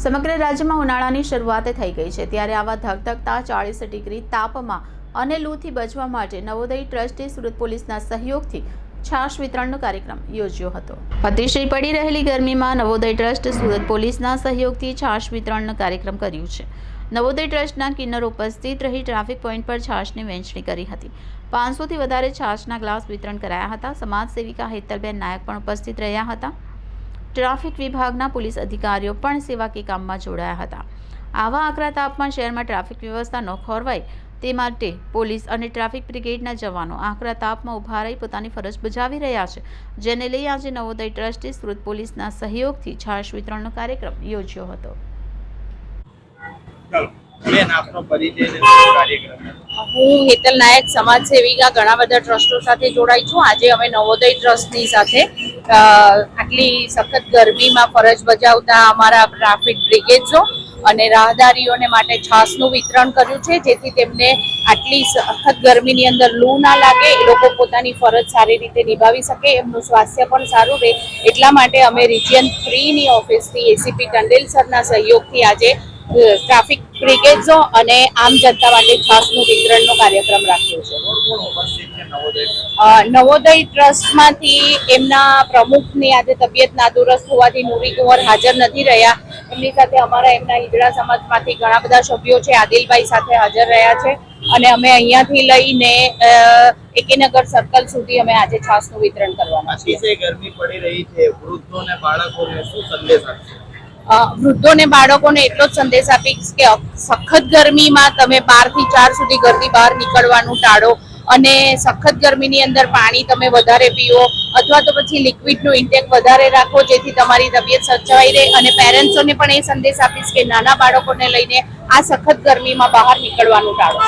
સમગ્ર રાજ્યમાં ઉનાળાની શરૂઆત થઈ ગઈ છે. ત્યારે આવા ધગધગતા ચાળીસ ડિગ્રી તાપમાં અને લૂથી બચવા માટે નવોદય ટ્રસ્ટે સુરત પોલીસના સહયોગથી છાશ વિતરણનો કાર્યક્રમ યોજ્યો હતો. અતિશય પડી રહેલી ગરમીમાં નવોદય ટ્રસ્ટ સુરત પોલીસના સહયોગથી છાશ વિતરણનો કાર્યક્રમ કર્યું છે. નવોદય ટ્રસ્ટના કિન્નર ઉપસ્થિત રહી ટ્રાફિક પોઈન્ટ પર છાશની વહેંચણી કરી હતી. પાંચસોથી વધારે છાશના ગ્લાસ વિતરણ કરાયા હતા. સમાજ સેવિકા હેતલબેન નાયક પણ ઉપસ્થિત રહ્યા હતા. ટ્રાફિક વિભાગના પોલીસ અધિકારીઓ પણ સેવાકીય કામમાં જોડાયા હતા. આવા આકરા તાપમાં શહેરમાં ટ્રાફિક વ્યવસ્થા ન ખોરવાય તે માટે પોલીસ અને ટ્રાફિક બ્રિગેડના જવાનો આકરા તાપમાં ઊભા રહી પોતાની ફરજ બજાવી રહ્યા છે જેને લઈ આજે નવોદય ટ્રસ્ટે સુરત પોલીસના સહયોગથી છાશ વિતરણનો કાર્યક્રમ યોજ્યો હતો. ચાલો બેન આપનો પરિચય ને શું કાર્યક્રમ. હું હેતલ નાયક સમાજ સેવિકા ઘણા બધા ટ્રસ્ટો સાથે જોડાઈ છું. આજે અમે નવોદય ટ્રસ્ટની સાથે આટલી સખત ગરમીમાં ફરજ બજાવતા અમારા ટ્રાફિક બ્રિગેડ્સો અને રાહદારીઓને માટે છાસનું વિતરણ કર્યું છે, જેથી તેમને આટલી સખત ગરમીની અંદર લૂ ના લાગે, એ લોકો પોતાની ફરજ સારી રીતે નિભાવી શકે, એમનું સ્વાસ્થ્ય પણ સારું રહે. એટલા માટે અમે રિજિયન થ્રીની ઓફિસથી એસીપી ટંડેલ સરના સહયોગથી આજે ટ્રાફિક બ્રિગેડ્સો અને આમ જનતા માટે છાસનું વિતરણનો કાર્યક્રમ રાખ્યો છે. નવોદય ટ્રસ્ટમાંથી એમના પ્રમુખની આજે તબિયત નાદુરસ્ત હોવાથી નુરી કુંવર હાજર નથી રહ્યા. એમની સાથે અમારા એમના હિજડા સમાજમાંથી ઘણા બધા સભ્યો છે, આદિલભાઈ સાથે હાજર રહ્યા છે. અને અમે અહીંયાથી લઈને એકીનગર સર્કલ સુધી અમે આજે છાસનું વિતરણ કરવાના છીએ. ગરમી પડી રહી છે, વૃદ્ધો બાળકોને શું સંદેશ આપશે? વૃદ્ધોને, બાળકોને એટલો જ સંદેશ આપીશ કે સખત ગરમીમાં તમે બારથી ચાર સુધી ઘરની બહાર નીકળવાનું ટાળો અને સખત ગરમીની અંદર પાણી તમે વધારે પીવો અથવા તો પછી લિક્વિડનું ઇન્ટેક વધારે રાખો, જેથી તમારી તબિયત સચવાઈ રહે અને પેરેન્ટ્સોને પણ એ સંદેશ આપીશ કે નાના બાળકોને લઈને આ સખત ગરમીમાં બહાર નીકળવાનું ટાળો.